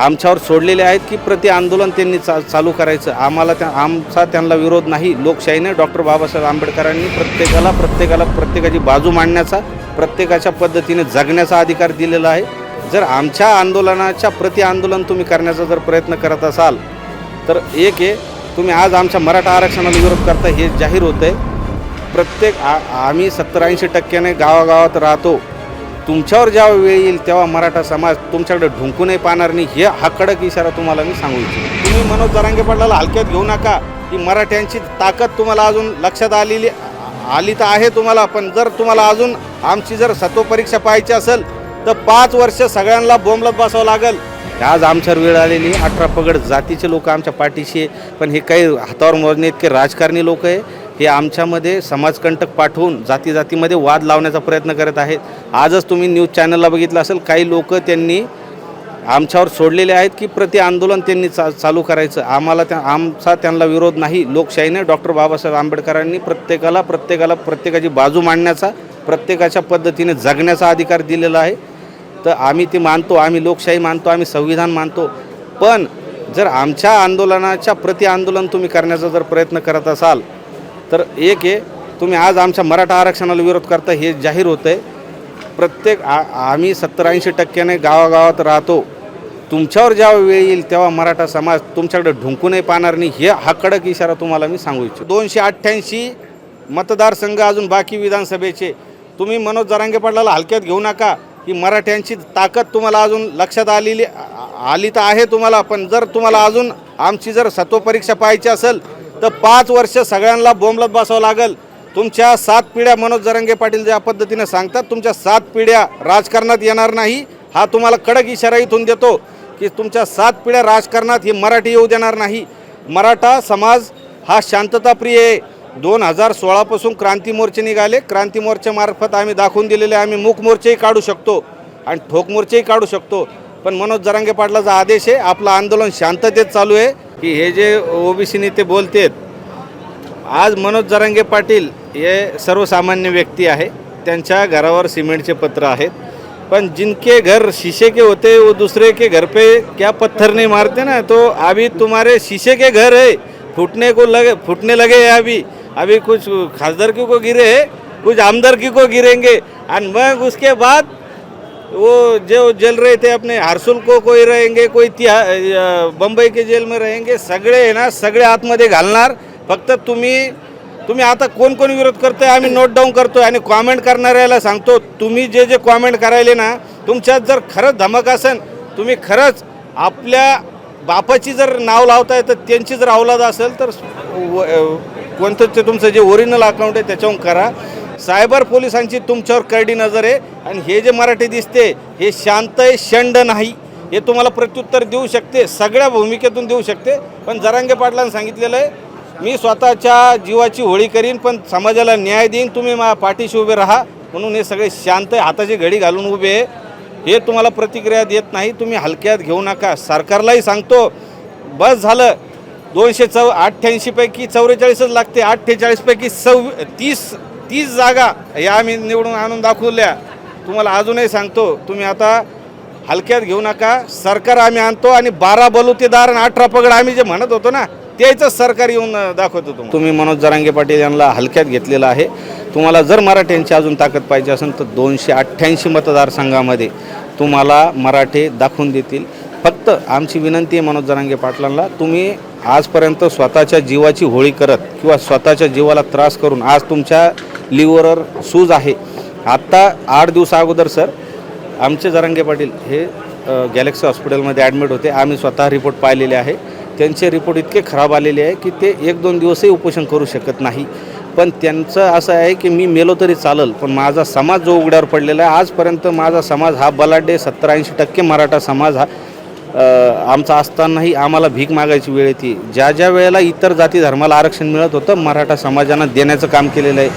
आमच्यावर सोडलेले आहेत की प्रति आंदोलन त्यांनी चा चालू करायचं. आम्हाला त्या आमचा त्यांना विरोध नाही. लोकशाहीने डॉक्टर बाबासाहेब आंबेडकरांनी प्रत्येकाला प्रत्येकाला प्रत्येकाची बाजू मांडण्याचा प्रत्येकाच्या पद्धतीने जगण्याचा अधिकार दिलेला आहे. जर आमच्या आंदोलनाच्या प्रति आंदोलन तुम्ही करण्याचा जर प्रयत्न करत असाल तर एक आहे तुम्ही आज आमच्या मराठा आरक्षणाला विरोध करता हे जाहीर होतं आहे प्रत्येक आ आम्ही सत्तर ऐंशी टक्क्याने गावागावात राहतो. तुमच्यावर जेव्हा वेळ येईल तेव्हा मराठा समाज तुमच्याकडे ढुंकूनही पाहणार नाही हे हा कडक इशारा तुम्हाला मी सांगू इच्छितो. तुम्ही मनोज जरांगे पाटलाला हलक्यात घेऊ नका. की मराठ्यांची ताकद तुम्हाला अजून लक्षात आलेली आली तर आहे तुम्हाला पण जर तुम्हाला अजून आमची जर सत्वपरीक्षा पाहायची असेल तर पाच वर्ष सगळ्यांना बोंबलत बसावं लागेल. आज आमच्यावर वेळ आलेली अठरा पगड जातीचे लोक आमच्या पाठीशी आहे. पण हे काही हातावर मोजणे इतके राजकारणी लोक आहे. हे आमच्यामध्ये समाजकंटक पाठवून जाती जातीमध्ये वाद लावण्याचा प्रयत्न करत आहेत. आजच तुम्ही न्यूज चॅनलला बघितलं असेल काही लोक त्यांनी आमच्यावर सोडलेले आहेत की प्रति आंदोलन त्यांनी चा चालू करायचं. आम्हाला त्या आमचा त्यांना विरोध नाही. लोकशाहीने डॉक्टर बाबासाहेब आंबेडकरांनी प्रत्येकाला प्रत्येकाला प्रत्येकाची बाजू मांडण्याचा प्रत्येकाच्या पद्धतीने जगण्याचा अधिकार दिलेला आहे. तर आम्ही ते मानतो आम्ही लोकशाही मानतो आम्ही संविधान मानतो. पण जर आमच्या आंदोलनाच्या प्रति आंदोलन तुम्ही करण्याचा जर प्रयत्न करत असाल तर एक आहे तुम्ही आज आमच्या मराठा आरक्षणाला विरोध करता हे जाहीर होतं आहे प्रत्येक आ आम्ही सत्तर ऐंशी टक्क्याने गावागावात राहतो. तुमच्यावर जेव्हा वेळ येईल तेव्हा मराठा समाज तुमच्याकडे ढुंकूनही पाहणार नाही हे हा कडक इशारा तुम्हाला मी सांगू इच्छितो. दोनशे अठ्ठ्याऐंशी मतदारसंघ अजून बाकी विधानसभेचे. तुम्ही मनोज जरांगे पाटलाला हलक्यात घेऊ नका. की मराठ्यांची ताकद तुम्हाला अजून लक्षात आलेली आली तर आहे तुम्हाला पण जर तुम्हाला अजून आमची जर सत्वपरीक्षा पाहायची असेल तर पाच वर्ष सगळ्यांना बोंबलत बसावं लागेल. तुमच्या सात पिढ्या मनोज जरंगे पाटील ज्या पद्धतीने सांगतात तुमच्या सात पिढ्या राजकारणात येणार नाही हा तुम्हाला कडक इशारा इथून देतो की तुमच्या सात पिढ्या राजकारणात ही मराठी येऊ देणार नाही. मराठा समाज हा शांतताप्रिय आहे. दोन हजार सोळापासून क्रांती मोर्चे निघाले. क्रांती मोर्चामार्फत आम्ही दाखवून दिलेले आम्ही मूक मोर्चेही काढू शकतो आणि ठोक मोर्चेही काढू शकतो. पण मनोज जरांगे पाटलाचा आदेश आहे आपलं आंदोलन शांततेत चालू आहे. की हे जे ओबीसी नेते बोलतेत आज मनोज जरांगे पाटील हे सर्वसामान्य व्यक्ती आहे. त्यांच्या घरावर सिमेंटचे पत्र आहेत. पण जिनके घर शीशे के होते वो दूसरे के घर पे क्या पत्थर नहीं मारते ना? तो अभी तुम्हारे शीशे के घर है। फूटने को लगे फूटने लगे है अभी। अभी कुछ खासदारकी को गिरे है कुछ आमदारकी को गिरेंगे। और मग उसके बाद वो जो जेल रहे थे अपने हरसुल को कोई रहेंगे कोई तिहा के जेल में रहेंगे सगळे आहे ना सगळे आतमध्ये घालणार. फक्त तुम्ही तुम्ही आता कोण कोण विरोध करतोय? आम्ही नोट डाऊन करतोय आणि कॉमेंट करणाऱ्याला सांगतो तुम्ही जे जे कॉमेंट करायले ना तुमच्यात जर खरंच धमक असेल तुम्ही खरंच आपल्या बापाची जर नाव लावताय तर त्यांची जर अवलाद असेल तर व- कोणतं ते तुमचं जे ओरिजिनल अकाउंट आहे त्याच्यावरून करा. सायबर पोलिसांची तुमच्यावर करडी नजर आहे. आणि हे जे मराठी दिसते हे शांत आहे शंड नाही. हे तुम्हाला प्रत्युत्तर देऊ शकते सगळ्या भूमिकेतून देऊ शकते. पण जरांगे पाटलांनी सांगितलेलं आहे मी स्वतःच्या जीवाची होळी करीन पण समाजाला न्याय देईन तुम्ही मा पाठीशी उभे राहा. म्हणून हे सगळे शांत आहे हाताची घडी घालून उभे आहे. हे तुम्हाला प्रतिक्रिया देत नाही तुम्ही हलक्यात घेऊ नका. सरकारलाही सांगतो बस झालं. दोनशे चौ अठ्ठ्याऐंशीपैकी चौवेचाळीसच लागते अठ्ठेचाळीसपैकी सव् तीस तीच जागा या आम्ही निवडून आणून दाखवल्या. तुम्हाला अजूनही सांगतो तुम्ही आता हलक्यात घेऊ नका. सरकार आम्ही आणतो आणि बारा बलुतेदार आणि अठरा पगड आम्ही जे म्हणत होतो ना त्याचं सरकार येऊन दाखवतो तुम्ही तुम्ही मनोज जरांगे पाटील यांना हलक्यात घेतलेलं आहे. तुम्हाला जर मराठ्यांची अजून ताकद पाहिजे असेल तर दोनशे अठ्ठ्याऐंशी मतदारसंघामध्ये तुम्हाला मराठे दाखवून देतील. फक्त आमची विनंती आहे मनोज जरांगे पाटलांना तुम्ही आजपर्यंत स्वतःच्या जीवाची होळी करत किंवा स्वतःच्या जीवाला त्रास करून आज तुमच्या लिव्हरर सूज आहे. आत्ता आठ दिवसा अगोदर सर आमचे जरांगे पाटील हे गॅलेक्सी हॉस्पिटलमध्ये ॲडमिट होते. आम्ही स्वतः रिपोर्ट पाहिलेले आहे. त्यांचे रिपोर्ट इतके खराब आलेले आहे की ते एक दोन दिवसही उपोषण करू शकत नाही. पण त्यांचं असं आहे की मी मेलो तरी चालल पण माझा समाज जो उघड्यावर पडलेला आहे आजपर्यंत माझा समाज हा बलाढ्य सत्तर ऐंशी टक्के मराठा समाज हा आमचा असतानाही आम्हाला भीक मागायची वेळ येते. ज्या ज्या वेळेला इतर जाती धर्माला आरक्षण मिळत होतं मराठा समाजानं देण्याचं काम केलेलं आहे.